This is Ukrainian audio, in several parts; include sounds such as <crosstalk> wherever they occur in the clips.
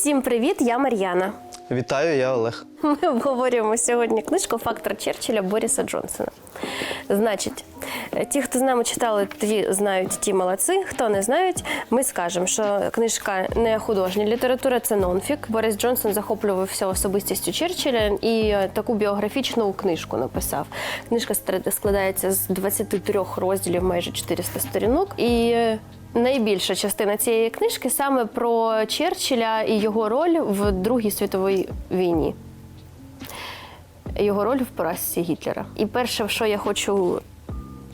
Всім привіт, я Мар'яна. Вітаю, я Олег. <laughs> Ми обговорюємо сьогодні книжку Фактор Черчилля Боріса Джонсона. Значить, ті, хто з нами читали, ті знають, ті молодці. Хто не знають, ми скажемо, що книжка не художня література, це нонфік. Борис Джонсон захоплювався особистістю Черчилля і е, таку біографічну книжку написав. Книжка складається з 23 розділів, майже 400 сторінок. І е, Найбільша частина цієї книжки саме про Черчилля і його роль в Другій світовій війні. Його роль в поразці Гітлера. І перше, що я хочу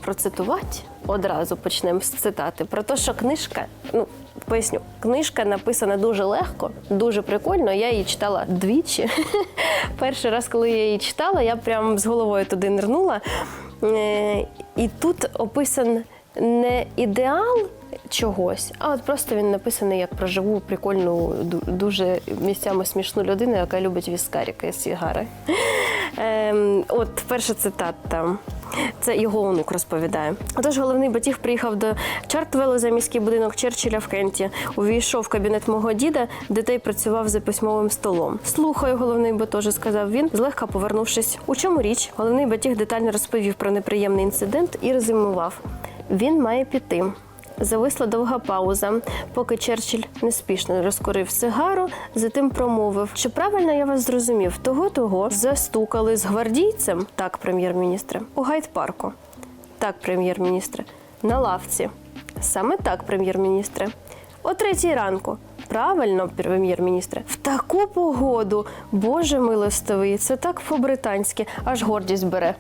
процитувати, одразу почнемо з цитати, про те, що книжка, ну поясню, книжка написана дуже легко, дуже прикольно. Я її читала двічі. <laughs> Перший раз, коли я її читала, я прям з головою туди нирнула. Е, І тут описан не ідеал чогось, а от просто він написаний як про живу, прикольну, дуже місцями смішну людину, яка любить віскаріки і сігари. Ем, от перша цитата. Це його онук розповідає. Отож, головний батіг приїхав до Чартвелла за міський будинок Черчилля в Кенті. Увійшов в кабінет мого діда, де той працював за письмовим столом. Слухаю, головний батоже, сказав він, злегка повернувшись. У чому річ? Головний батіг детально розповів про неприємний інцидент і резюмував. Він має піти. Зависла довга пауза, поки Черчилль неспішно розкурив сигару, затим промовив: чи правильно я вас зрозумів? Того того застукали з гвардійцем, так, прем'єр-міністре, у гайд-парку. Так, прем'єр-міністре, на лавці. Саме так, прем'єр-міністре. О третій ранку. Правильно, прем'єр-міністре, в таку погоду, Боже милостивий, це так по-британськи, аж гордість бере.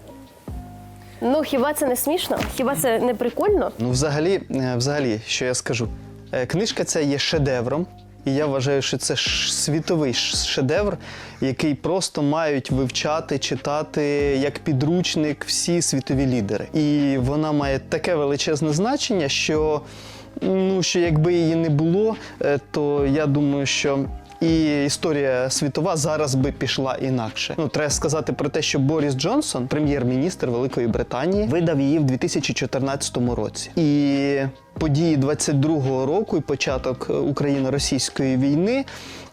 Ну, хіба це не смішно? Хіба це не прикольно? Ну, взагалі, е, взагалі, що я скажу? Е, Книжка ця є шедевром, і я вважаю, що це світовий шедевр, який просто мають вивчати, читати як підручник всі світові лідери. І вона має таке величезне значення, що, ну, що якби її не було, е, то я думаю, що. І історія світова зараз би пішла інакше. Ну, треба сказати про те, що Боріс Джонсон, прем'єр-міністр Великої Британії, видав її в 2014 році. І події 22-го року і початок е, Україно-російської війни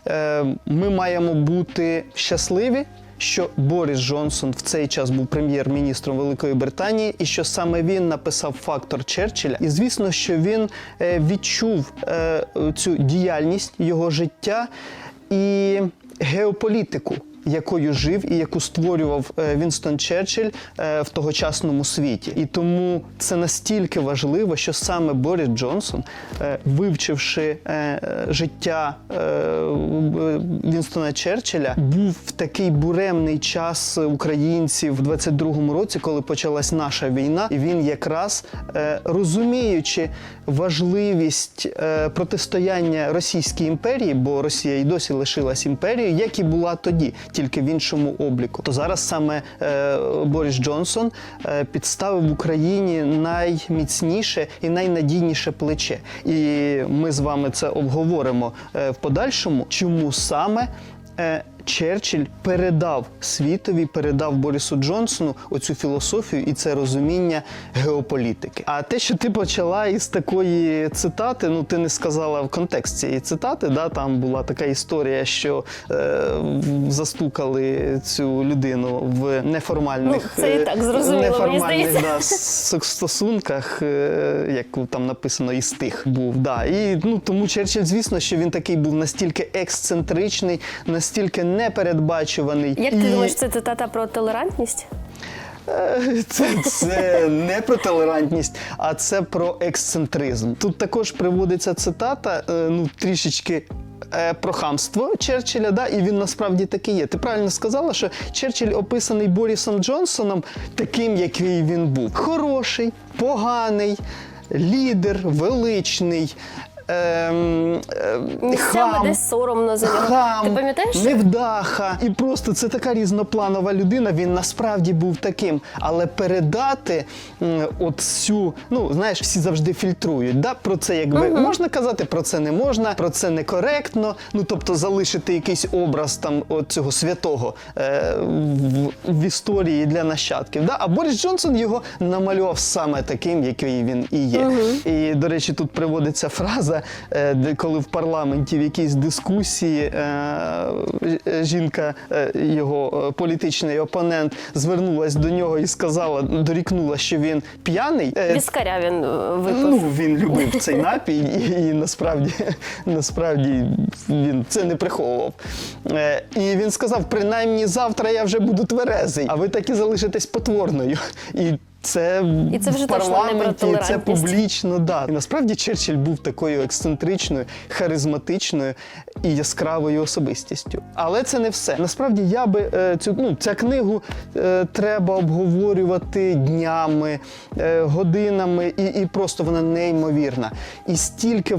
е, ми маємо бути щасливі. Що Борис Джонсон в цей час був прем'єр-міністром Великої Британії, і що саме він написав фактор Черчилля. І звісно, що він е, відчув е, цю діяльність його життя і геополітику, якою жив і яку створював е, Вінстон Черчилль е, в тогочасному світі. І тому це настільки важливо, що саме Борис Джонсон, е, вивчивши життя Вінстона Черчилля, був в такий буремний час українців в 22-му році, коли почалась наша війна, і він якраз розуміючи важливість протистояння Російській імперії, бо Росія і досі лишилась імперією, як і була тоді, тільки в іншому обліку. То зараз саме е, Борис Джонсон е, підставив Україні найміцніше і найнадійніше плече. І ми з вами це обговоримо е, в подальшому, чому саме. е, Черчилль передав світові, передав Борису Джонсону оцю філософію і це розуміння геополітики. А те, що ти почала із такої цитати, ну ти не сказала в контекст цієї цитати, да, там була така історія, що е, застукали цю людину в неформальних Ну, це і так зрозуміло, неформальних да, стосунках, е, як там написано, із тих був. Да. І ну тому Черчилль, звісно, що він такий був настільки ексцентричний, настільки непередбачуваний. Як і... ти думаєш, це цитата про толерантність? Е, <laughs> Це, це не про толерантність, а це про ексцентризм. Тут також приводиться цитата, е, ну трішечки. е, Про хамство Черчилля, да, і він насправді такий є. Ти правильно сказала, що Черчилль описаний Борісом Джонсоном таким, який він був. Хороший, поганий, лідер, величний. Ем, ем, Місцями хам, десь соромно за нього. Хам, Ти пам'ятаєш? невдаха. І просто це така різнопланова людина. Він насправді був таким. Але передати м, от цю, ну знаєш, всі завжди фільтрують. Да? Про це якби можна казати, про це не можна, про це некоректно. Ну тобто залишити якийсь образ там от цього святого е, в, в історії для нащадків. Да? А Борис Джонсон його намалював саме таким, який він і є. І, до речі, тут приводиться фраза. Теза, е, коли в парламенті в якійсь дискусії е, е, жінка, його політичний опонент, звернулась до нього і сказала, дорікнула, що він п'яний. Віскаря він випив. Ну, він любив цей напій, і, і насправді, насправді він це не приховував. І він сказав: принаймні завтра я вже буду тверезий, а ви так і залишитесь потворною. І це, І це вже в точно не про парламенті, це публічно. Да. І насправді Черчилль був такою ексцентричною, харизматичною і яскравою особистістю. Але це не все. Насправді я би е, цю ну, ця книгу е, треба обговорювати днями, е, годинами, і, і просто вона неймовірна. І стільки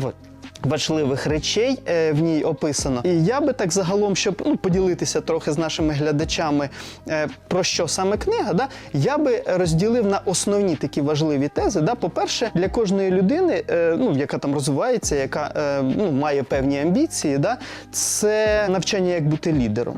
важливих речей е, в ній описано. І я би так загалом, щоб ну, поділитися трохи з нашими глядачами, е, про що саме книга, да, я би розділив на основні такі важливі тези. Да. По-перше, для кожної людини, е, ну, яка там розвивається, яка е, ну, має певні амбіції, да, це навчання як бути лідером.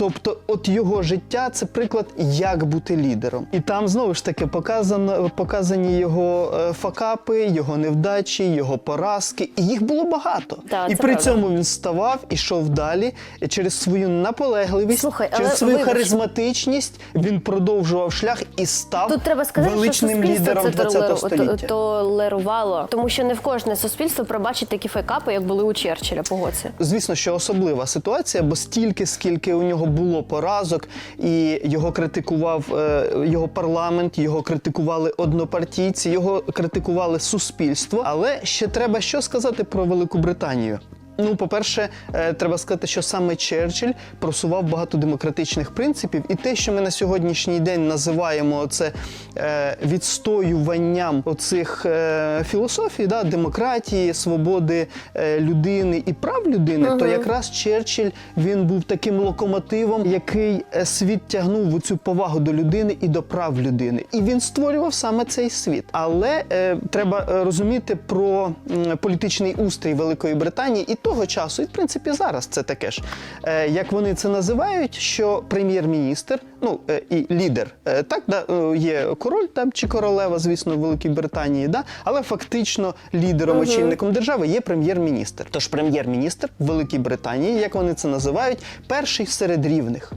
Тобто, от його життя це приклад, як бути лідером. І там знову ж таки показано, показані його е, факапи, його невдачі, його поразки. І їх було багато. Так, і при правда. цьому він ставав, ішов далі. І через свою наполегливість, Слухай, через свою вибач. харизматичність він продовжував шлях і став Тут треба сказати, величним суспільство лідером це ХХ толеру- століття. толерувало, тому що не в кожне суспільство пробачить такі фейкапи, як були у Черчилля. Погодься. Звісно, що особлива ситуація, бо стільки, скільки у нього було поразок, і його критикував е, його парламент, його критикували однопартійці, його критикували суспільство. Але ще треба що сказати про Велику Британію. Ну, по-перше, е, треба сказати, що саме Черчилль просував багато демократичних принципів, і те, що ми на сьогоднішній день називаємо це е, відстоюванням оцих е, філософій, да, демократії, свободи людини і прав людини, то якраз Черчилль він був таким локомотивом, який світ тягнув у цю повагу до людини і до прав людини. І він створював саме цей світ. Але е, треба розуміти про політичний устрій Великої Британії і того часу, і в принципі зараз це таке ж. Е, як вони це називають, що прем'єр-міністр, ну е, і лідер, е, так да, е, є король там чи королева, звісно, в Великій Британії, да, але фактично лідером, очільником держави є прем'єр-міністр. Тож прем'єр-міністр в Великій Британії, як вони це називають, перший серед рівних.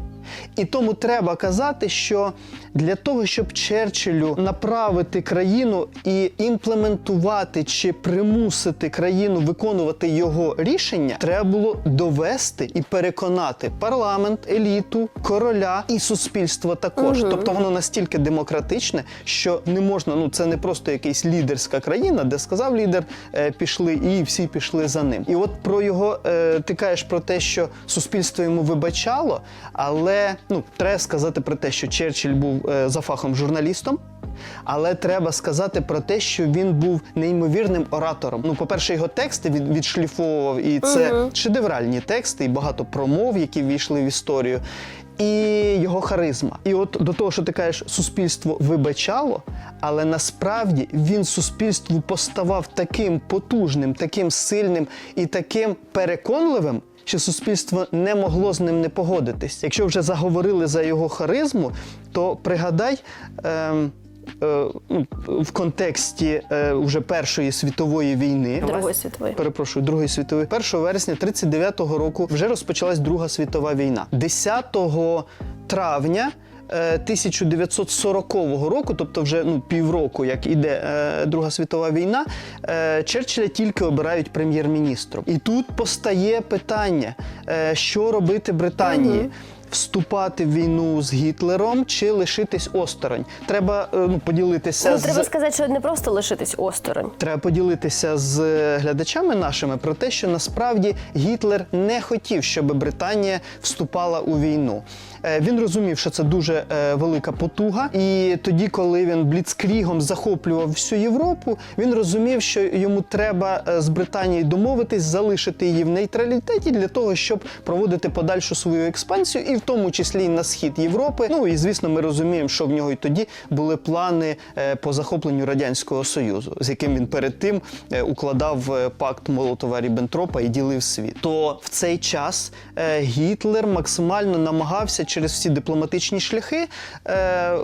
І тому треба казати, що для того, щоб Черчиллю направити країну і імплементувати чи примусити країну виконувати його рішення, треба було довести і переконати парламент, еліту, короля і суспільство також. Тобто воно настільки демократичне, що не можна. Ну це не просто якась лідерська країна, де сказав лідер, е, пішли і всі пішли за ним. І от про його е, ти кажеш про те, що суспільство йому вибачало, але ну треба сказати про те, що Черчилль був е, за фахом журналістом. Але треба сказати про те, що він був неймовірним оратором. Ну, по-перше, його тексти від, відшліфовував, і це шедевральні тексти, і багато промов, які ввійшли в історію. І його харизма. І от до того, що ти кажеш, суспільство вибачало, але насправді він суспільству поставав таким потужним, таким сильним і таким переконливим, що суспільство не могло з ним не погодитись. Якщо вже заговорили за його харизму, то пригадай. Е, в контексті е, вже Першої світової війни. Другої світової. Перепрошую, Другої світової. 1 вересня 39-го року вже розпочалась Друга світова війна. 10 травня. е, 1940 року, тобто вже ну півроку, як іде е, Друга світова війна, е, Черчилля тільки обирають прем'єр-міністром. І тут постає питання, е, що робити Британії. Вступати в війну з Гітлером чи лишитись осторонь. Треба е, ну, поділитися Ну, з треба сказати, що не просто лишитись осторонь. Треба поділитися з глядачами нашими про те, що насправді Гітлер не хотів, щоб Британія вступала у війну. Е, Він розумів, що це дуже е, велика потуга, і тоді, коли він бліцкрігом захоплював всю Європу, він розумів, що йому треба е, з Британією домовитись, залишити її в нейтралітеті для того, щоб проводити подальшу свою експансію, і в тому числі й на схід Європи. Ну і звісно, ми розуміємо, що в нього і тоді були плани по захопленню радянського союзу, з яким він перед тим укладав пакт Молотова Ріббентропа і ділив світ. То в цей час Гітлер максимально намагався через всі дипломатичні шляхи е,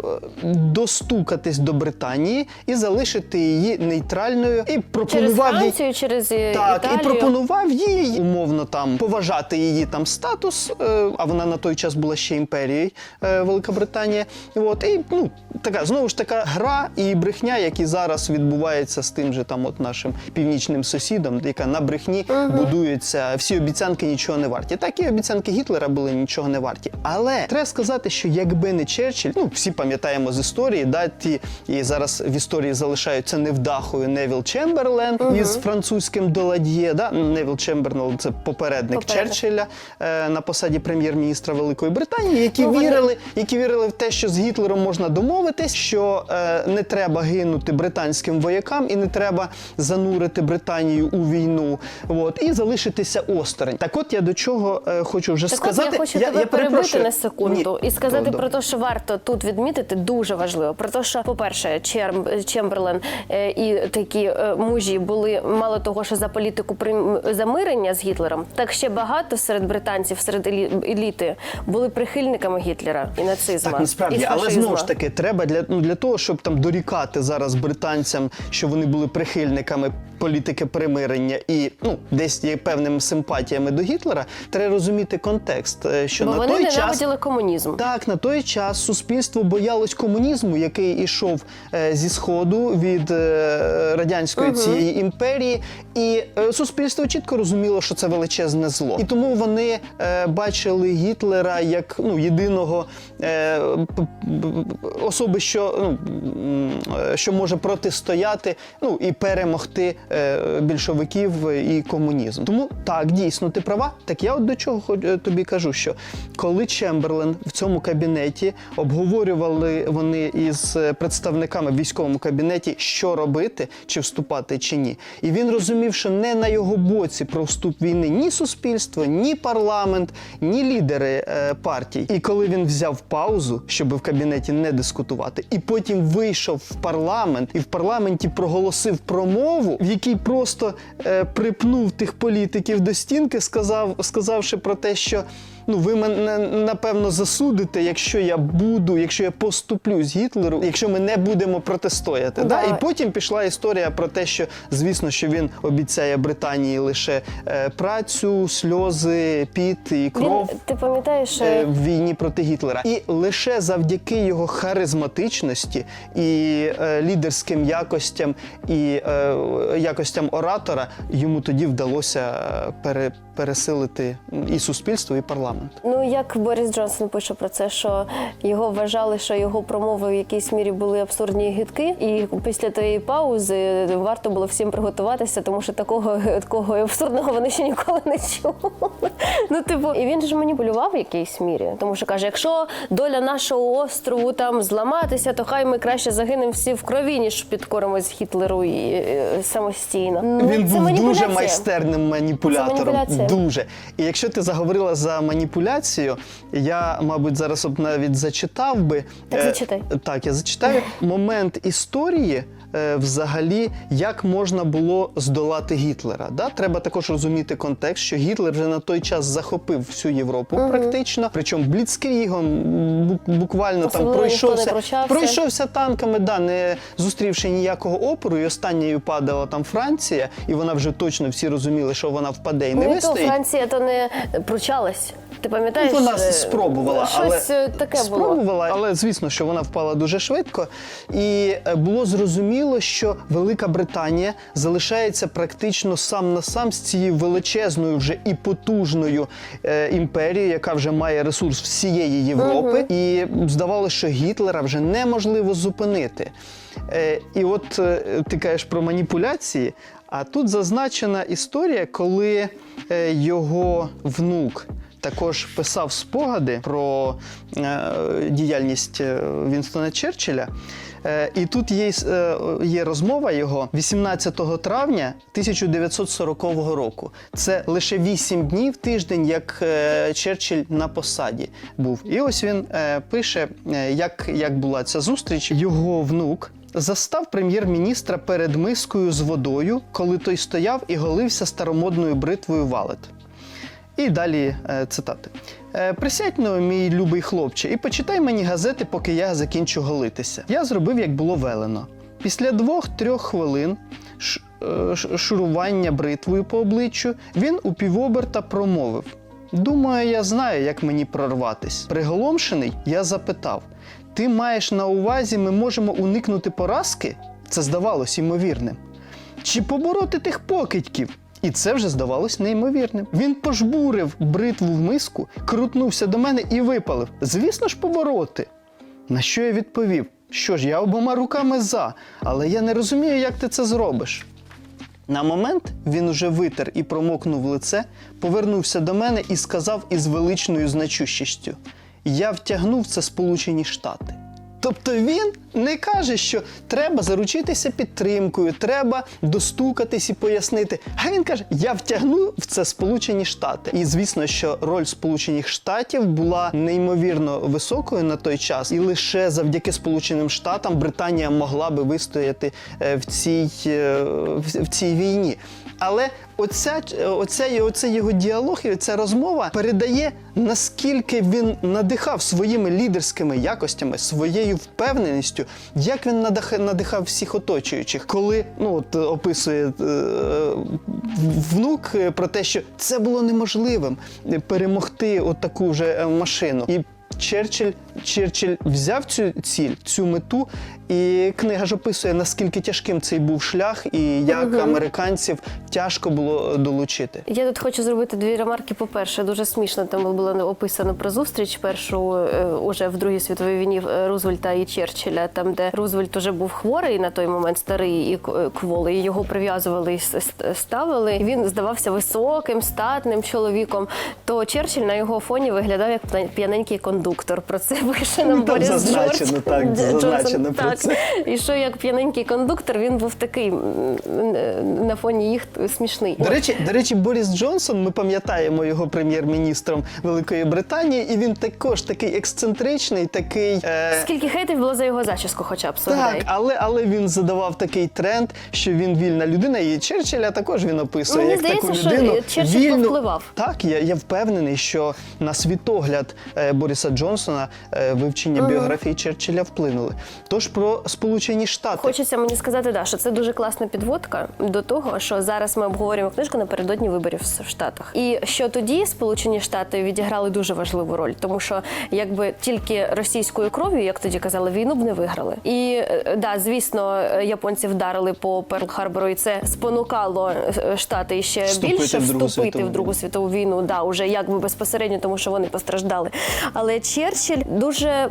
достукатись до Британії і залишити її нейтральною і Через пропонував їй через так, Італію. і пропонував їй умовно там поважати її там статус, е, а вона на той час була ще імперією е, Велика Британія. От і ну така знову ж така гра і брехня, які зараз відбувається з тим же там, от нашим північним сусідом, яка на брехні будується. Всі обіцянки нічого не варті. Так і обіцянки Гітлера були нічого не варті. Але треба сказати, що якби не Черчилль, ну всі пам'ятаємо з історії, да, ті і зараз в історії залишаються невдахою Невіл Чемберлен із французьким долад'є. Да? Невіл Чемберлен це попередник, Попередник. Черчилля е, на посаді прем'єр-міністра Великої Британії, які Ну, вони- вірили, які вірили в те, що з Гітлером можна домовитись, що е, не треба гинути британським воякам і не треба занурити Британію у війну. От і залишитися осторонь. Так, от я до чого е, хочу вже Так сказати. от я хочу тебе перебити на секунду Ні. і сказати Добре. про те, що варто тут відмітити, дуже важливо. Про те, що, по-перше, Чемберлен е, і такі е, мужі були мало того, що за політику замирення з Гітлером, так ще багато серед британців, серед еліти були прихильниками Гітлера і нацизму. Так, насправді, і але знову ж таки, треба для, ну, для того, щоб там дорікати зараз британцям, що вони були прихильниками політики примирення і ну десь є певними симпатіями до Гітлера, треба розуміти контекст, е, що Бо на вони той час комунізм. так, на той час суспільство боялось комунізму, який ішов е, зі сходу від е, радянської цієї імперії, і е, суспільство чітко розуміло, що це величезне зло. І тому вони е, бачили Гітлера як ну єдиного е, особи, що ну е, що може протистояти, ну і перемогти більшовиків і комунізм. Тому так, дійсно, ти права. Так я от до чого е, тобі кажу, що коли Чемберлен в цьому кабінеті обговорювали вони із е, представниками в військовому кабінеті, що робити, чи вступати, чи ні. І він розумів, що не на його боці про вступ війни ні суспільство, ні парламент, ні лідери е, партій. І коли він взяв паузу, щоб в кабінеті не дискутувати, і потім вийшов в парламент, і в парламенті проголосив промову, в якій просто е, припнув тих політиків до стінки, сказав, сказавши про те, що. Ну, ви мене напевно засудите, якщо я буду, якщо я поступлю з Гітлером, якщо ми не будемо протистояти. Да. Да. І потім пішла історія про те, що звісно, що він обіцяє Британії лише е, працю, сльози, піт і кров. Він, ти пам'ятаєш, е, е, В війні проти Гітлера, і лише завдяки його харизматичності і е, лідерським якостям і е, якостям оратора йому тоді вдалося е, пере, пересилити і суспільство, і парламент. Ну як Борис Джонсон пише про це, що його вважали, що його промови в якійсь мірі були абсурдні і гидкі, і після тієї паузи варто було всім приготуватися, тому що такого такого абсурдного вони ще ніколи не чули. Ну, типу, і він ж маніпулював в якійсь мірі, тому що каже: якщо доля нашого острову там зламатися, то хай ми краще загинемо всі в крові, ніж підкоримось Гітлеру і, е, самостійно. Ну, Він це був дуже майстерним маніпулятором. Це маніпуляція. Дуже. І якщо ти заговорила за маніпуляцію, я, мабуть, зараз б навіть зачитав би. Так, е, зачитай. Так, я зачитаю момент історії. е, Взагалі, як можна було здолати Гітлера? Да? Треба також розуміти контекст, що Гітлер вже на той час захопив всю Європу практично, причому бліцкрігом бу- буквально там Особливо не пройшовся, пройшовся танками, да, не зустрівши ніякого опору, і останньою падала там Франція, і вона вже точно всі розуміли, що вона впаде і не Ну, і то. Франція то не пручалась. Ти пам'ятаєш? Вона е, спробувала, щось але е, таке було. спробувала, але звісно, що вона впала дуже швидко. І е, було зрозуміло, що Велика Британія залишається практично сам на сам з цією величезною вже і потужною е, імперією, яка вже має ресурс всієї Європи. І здавалося, що Гітлера вже неможливо зупинити. Е, і от е, ти кажеш про маніпуляції. А тут зазначена історія, коли е, його внук також писав спогади про е, діяльність е, Вінстона Черчилля. Е, і тут є, є розмова його 18 травня 1940 року. Це лише 8 днів, тиждень, як Черчилль на посаді був. І ось він пише, як, як була ця зустріч. Його внук застав прем'єр-міністра перед мискою з водою, коли той стояв і голився старомодною бритвою валет. І далі е, цитати. Е, Присядь ну, мій любий хлопче, і почитай мені газети, поки я закінчу голитися. Я зробив, як було велено. Після двох-трьох хвилин е, шурування бритвою по обличчю він у півоберта промовив: Думаю, я знаю, як мені прорватись. Приголомшений, я запитав: Ти маєш на увазі, ми можемо уникнути поразки? Це здавалось ймовірним. Чи побороти тих покидьків? І це вже здавалось неймовірним. Він пожбурив бритву в миску, крутнувся до мене і випалив. Звісно ж, побороти. На що я відповів? Що ж, я обома руками за, але я не розумію, як ти це зробиш. На момент він уже витер і промокнув лице, повернувся до мене і сказав із величною значущістю: Я втягнув це Сполучені Штати. Тобто він не каже, що треба заручитися підтримкою, треба достукатись і пояснити. А він каже: Я втягну в це Сполучені Штати. І звісно, що роль Сполучених Штатів була неймовірно високою на той час, і лише завдяки Сполученим Штатам Британія могла би вистояти е, в цій, е, в в цій війні. Але оця, оця, оцей його діалог і ця розмова передає, наскільки він надихав своїми лідерськими якостями, своєю впевненістю, як він надих, надихав всіх оточуючих, коли ну от описує е, внук про те, що це було неможливим перемогти от таку вже е, машину. І Черчилль, Черчилль взяв цю ціль, цю мету, і книга ж описує, наскільки тяжким цей був шлях, і як американців тяжко було долучити. Я тут хочу зробити дві ремарки. По-перше, дуже смішно там було описано про зустріч першу е, уже в Другій світовій війні е, Рузвельта і Черчилля, там де Рузвельт уже був хворий на той момент, старий і е, кволий. і Його прив'язували і ставили. І Він здавався високим, статним чоловіком. То Черчилль на його фоні виглядав як п'я- п'яненький кондуктор. Про це пише нам Ну, там Борис зазначено, Джордж. так, Джонсон. зазначено про це. І що як п'яненький кондуктор, він був такий на фоні їх смішний. До речі, до речі, Борис Джонсон, ми пам'ятаємо його прем'єр-міністром Великої Британії, і він також такий ексцентричний, такий. Е... Скільки хейтів було за його зачіску, хоча б Так, але, але він задавав такий тренд, що він вільна людина, і Черчилля також він описує Мені як здається, таку що людину. Черчилль вільну. повпливав. Так, я, я впевнений, що на світогляд е, Бориса Джонсона е, вивчення біографії Черчилля вплинули. Тож про Сполучені Штати. Хочеться мені сказати, да, що це дуже класна підводка до того, що зараз ми обговорюємо книжку напередодні виборів в Штатах. І що тоді Сполучені Штати відіграли дуже важливу роль, тому що якби тільки російською кров'ю, як тоді казали, війну б не виграли. І е, да, звісно, е, японці вдарили по Перл-Харбору, і це спонукало е, штати ще Вступити більше в Другу вступити світову в Другу світову війну. Да, уже якби безпосередньо, тому що вони постраждали. Але Черчилль дуже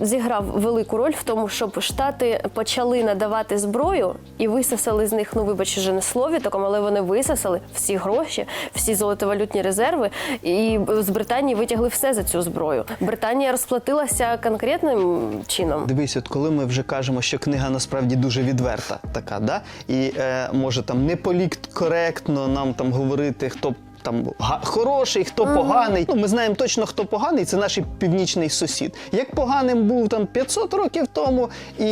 зіграв велику роль в тому, щоб штати почали надавати зброю і висосали з них, ну вибач, вже не слові такому, але вони висосали всі гроші, всі золотовалютні резерви, і з Британії витягли все за цю зброю. Британія розплатилася конкретним чином. Дивись, от коли ми вже кажемо, що книга насправді дуже відверта, така, да? і е, може там не політкоректно нам там говорити, хто там хороший, хто поганий. Ну, ми знаємо точно, хто поганий, це наш північний сусід. Як поганим був там 500 років тому, і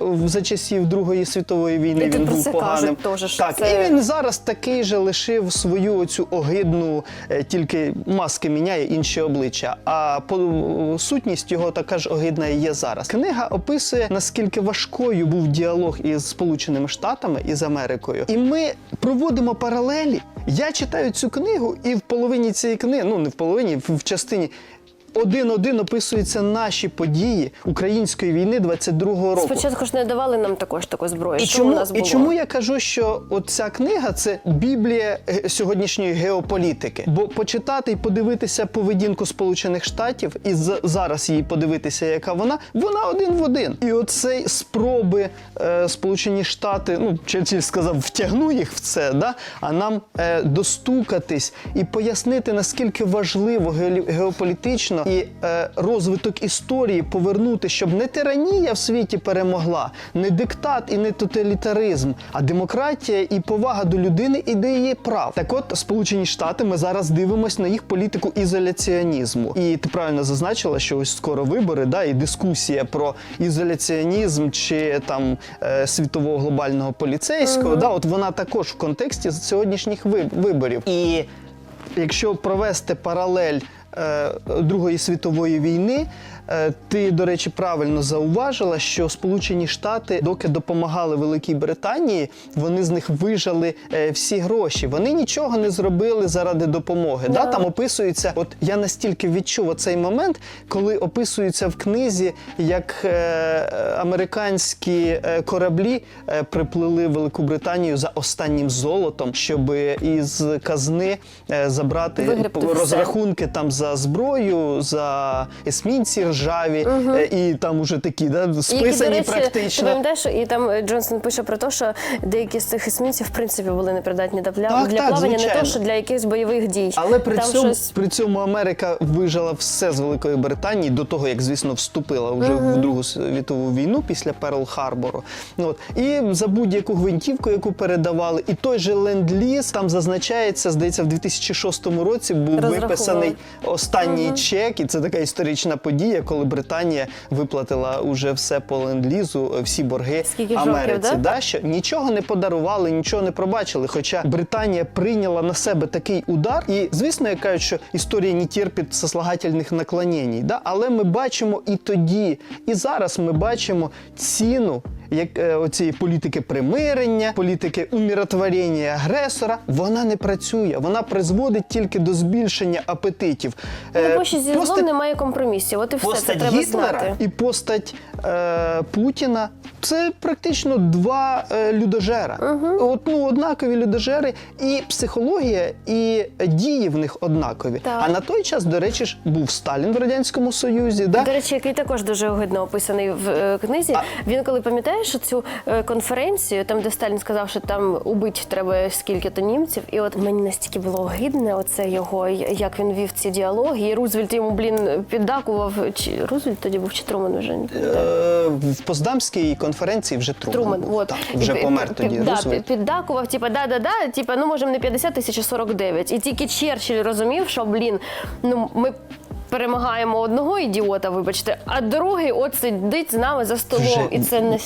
в- за часів Другої світової війни І він був це поганим. кажуть що так, це- і він зараз такий же лишив свою оцю огидну, е, тільки маски міняє інші обличчя. А по сутність його така ж огидна і є зараз. Книга описує наскільки важкою був діалог із Сполученими Штатами і з Америкою. І ми проводимо паралелі. Я читаю цю книгу, і в половині цієї книги, ну не в половині, в частині. Один-один описуються наші події української війни 22-го року. Спочатку ж не давали нам також таку зброю. І Що чому, у нас і чому я кажу, що оця книга це біблія е, сьогоднішньої геополітики? Бо почитати і подивитися поведінку Сполучених Штатів і зараз її подивитися, яка вона, вона один в один. І оцей спроби е, Сполучені Штати, ну Черчилль сказав, втягну їх в це, да? а нам е, достукатись і пояснити, наскільки важливо геолі- геополітично і е, розвиток історії повернути, щоб не тиранія в світі перемогла, не диктат і не тоталітаризм, а демократія і повага до людини і до її прав. Так от Сполучені Штати ми зараз дивимося на їх політику ізоляціонізму. І ти правильно зазначила, що ось скоро вибори, да, і дискусія про ізоляціонізм чи там е, світового глобального поліцейського. Да, от вона також в контексті сьогоднішніх виборів. І Якщо провести паралель Другої світової війни. Е, Ти, до речі, правильно зауважила, що Сполучені Штати, доки допомагали Великій Британії, вони з них вижали е, всі гроші. Вони нічого не зробили заради допомоги. Да. Да. Там описується, от я настільки відчув оцей момент, коли описується в книзі, як е, американські кораблі приплили Велику Британію за останнім золотом, щоб із казни забрати Вигребти по- все. розрахунки там за зброю, за есмінці ржаві, е, і там уже такі да, списані до речі, Ти практично. пам'ятаєш, і там Джонсон пише про те, що деякі з цих есмінців в принципі були непридатні для. Так, для так, плавання, не звичайно. то, що для якихось бойових дій. Але при там цьому, щось при цьому Америка вижила все з Великої Британії до того, як, звісно, вступила вже в Другу світову війну після Перл Харбору. Ну, от. І за будь-яку гвинтівку, яку передавали, і той же ленд-ліз там зазначається, здається, в 2006 році був виписаний останній чек, і це така історична подія, коли Британія виплатила уже все по ленд-лізу, всі борги Скільки ж років, Америці. да? Да, що нічого не подарували, нічого не пробачили. Хоча Британія прийняла на себе такий удар, і звісно, я кажу, що історія не терпить сослагательних наклонень. Да? Але ми бачимо і тоді, і зараз ми бачимо ціну. Як е, оцієї політики примирення, політики умиротворення агресора, вона не працює, вона призводить тільки до збільшення апетитів. Е, Ну, бо зі злом немає компромісів. От і все це треба Гітлера знати. і постать е, Путіна це практично два е, людожера. От, ну, однакові людожери, і психологія, і дії в них однакові. Так. А на той час, до речі, ж був Сталін в Радянському Союзі. Да? До речі, який також дуже огидно описаний в е, книзі. Він коли пам'ятаєш цю е, конференцію, там де Сталін сказав, що там убить треба скільки-то німців, і от мені настільки було огидне оце його, як він вів ці діалоги. І Рузвельт йому, блін, піддакував. Чи Рузвельт тоді був чи Труман вже не. Е, в Поздамській конференції вже Труман. Труман, був. от Так, вже пі- помер пі- тоді. Да, Рузвельт. піддакував, типа, да-да-да, типа, ну можемо не 50 тисяч, а 49. І тільки Черчилль розумів, що блін, ну ми. Перемагаємо одного ідіота, вибачте, а другий от сидить з нами за столом, Вже- і це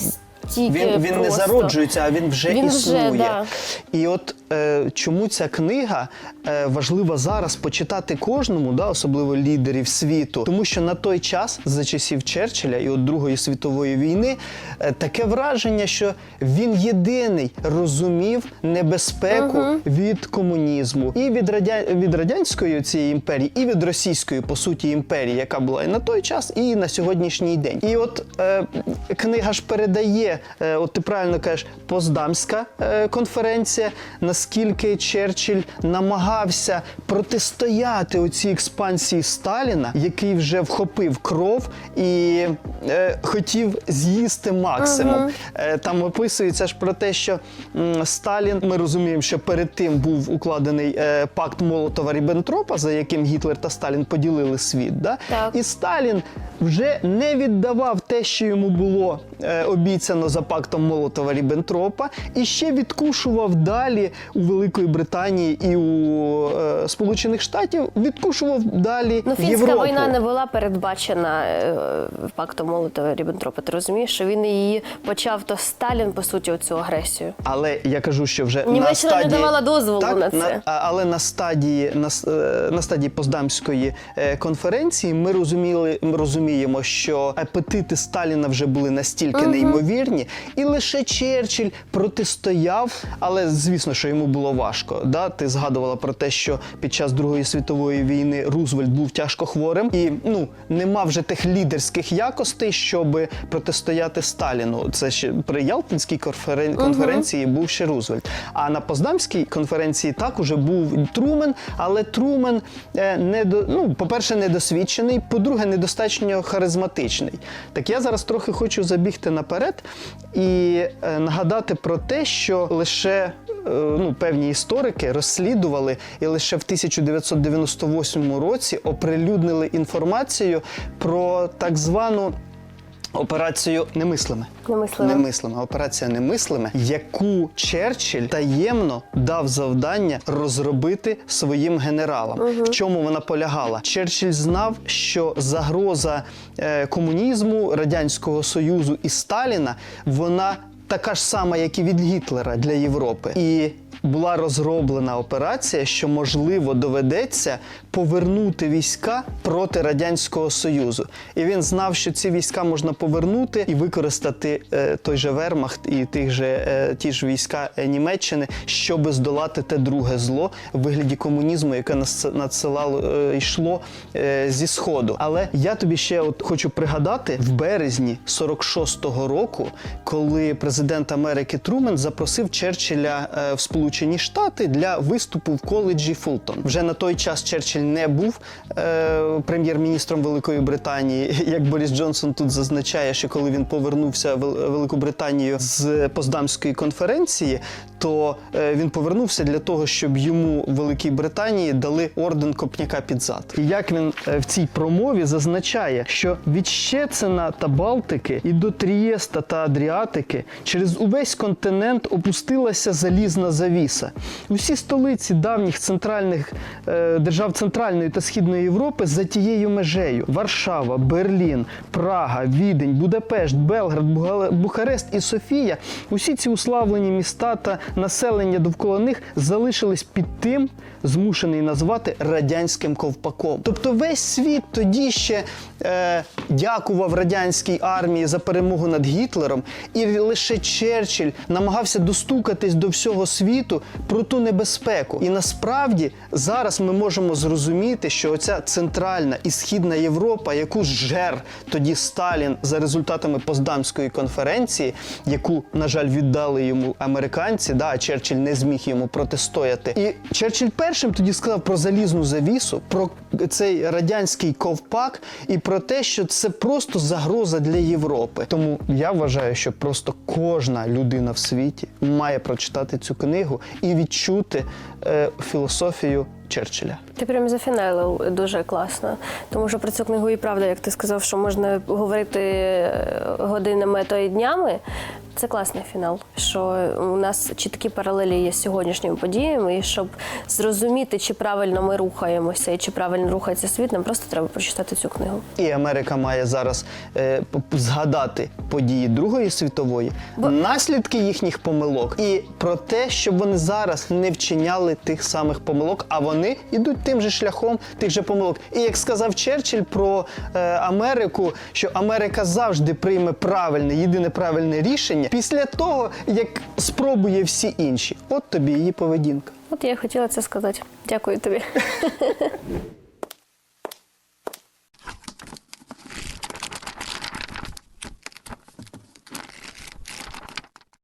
настільки Він, він не просто. зароджується, а він вже Він вже, існує. да. І от е, чому ця книга е, важлива зараз почитати кожному, да, особливо лідерів світу, тому що на той час, за часів Черчилля і от Другої світової війни, е, таке враження, що він єдиний розумів небезпеку від комунізму. І від, радя... від радянської цієї імперії, і від російської, по суті, імперії, яка була і на той час, і на сьогоднішній день. І от е, книга ж передає, е, от ти правильно кажеш, Поздамська е, конференція, наскільки Черчилль намагався протистояти оцій експансії Сталіна, який вже вхопив кров і е, хотів з'їсти максимум. Е, там описується ж про те, що м, Сталін, ми розуміємо, що перед тим був укладений е, пакт Молотова Ріббентропа, за яким Гітлер та Сталін поділили світ. Да? Так. І Сталін вже не віддавав те, що йому було е, обіцяно за пактом Молотова Ріббентропа, і ще відкушував далі у Великої Британії і у е, Сполучених Штатів, відкушував далі Ну, фінська Європу. війна не була передбачена е, пактом Молотова Ріббентропа. Ти розумієш, що він її почав то Сталін, по суті, оцю агресію. Але я кажу, що вже на Німеччина не давала дозволу так, на це. а- але на стадії на, е, на стадії Поздамської е, конференції ми розуміли, ми розуміємо, що апетити Сталіна вже були настільки неймовірні, і лише Черчилль протистояв, але звісно, що йому було важко. Да? Ти згадувала про те, що під час Другої світової війни Рузвельт був тяжко хворим і ну не мав вже тих лідерських якостей, щоб протистояти Сталіну. Це ще при Ялтинській конферен... конференції був ще Рузвельт. А на Поздамській конференції так уже був Трумен, але Трумен е, не до ну, по-перше, недосвідчений, по-друге, недостатньо харизматичний. Так я зараз трохи хочу забігти наперед і е, нагадати про те, що лише ну, певні історики розслідували і лише в 1998 році оприлюднили інформацію про так звану операцію немислиме. Немислиме. Немислиме. Операція немислиме, яку Черчилль таємно дав завдання розробити своїм генералам. В чому вона полягала? Черчилль знав, що загроза е, комунізму, радянського союзу і Сталіна вона така ж сама, як і від Гітлера для Європи. І була розроблена операція, що можливо доведеться повернути війська проти радянського союзу. І він знав, що ці війська можна повернути і використати е, той же Вермахт і тих же е, ті ж війська е, Німеччини, щоб здолати те друге зло в вигляді комунізму, яке нас надсилало е, йшло е, зі сходу. Але я тобі ще от хочу пригадати в березні 46-го року, коли президент Америки Трумен запросив Черчилля е, в Сполучені Штати для виступу в коледжі Фултон. Вже на той час Черчилль не був е, прем'єр-міністром Великої Британії. <laughs> Як Борис Джонсон тут зазначає, що коли він повернувся в Вел- Велику Британію з Поздамської конференції, то е, він повернувся для того, щоб йому в Великій Британії дали орден Копняка під зад. І як він е, в цій промові зазначає, що від Щецина та Балтики і до Трієста та Адріатики через увесь континент опустилася залізна завіса. Усі столиці давніх центральних е, держав Центральної та Східної Європи за тією межею: Варшава, Берлін, Прага, Відень, Будапешт, Белград, Бухарест і Софія. Усі ці уславлені міста та населення довкола них залишились під тим, змушений назвати радянським ковпаком. Тобто весь світ тоді ще е, дякував радянській армії за перемогу над Гітлером, і лише Черчилль намагався достукатись до всього світу про ту небезпеку. І насправді зараз ми можемо зрозуміти, що оця центральна і східна Європа, яку жер тоді Сталін за результатами Поздамської конференції, яку, на жаль, віддали йому американці, да, Черчилль не зміг йому протистояти. І Черчилль першим тоді сказав про залізну завісу, про цей радянський ковпак і про те, що це просто загроза для Європи. Тому я вважаю, що просто кожна людина в світі має прочитати цю книгу і відчути е, філософію Черчилля. Ти прям зафіналив дуже класно. Тому що про цю книгу і правда, як ти сказав, що можна говорити е, годинами, то і днями. Це класний фінал, що у нас чіткі паралелі є з сьогоднішніми подіями, і щоб зрозуміти, чи правильно ми рухаємося і чи правильно рухається світ, нам просто треба прочитати цю книгу. І Америка має зараз е, згадати події Другої світової, наслідки їхніх помилок і про те, щоб вони зараз не вчиняли тих самих помилок, а вони йдуть тим же шляхом тих же помилок. І як сказав Черчилль про е, Америку, що Америка завжди прийме правильне, єдине правильне рішення після того, як спробує всі інші. От тобі її поведінка. От я хотіла це сказати. Дякую тобі. <laughs>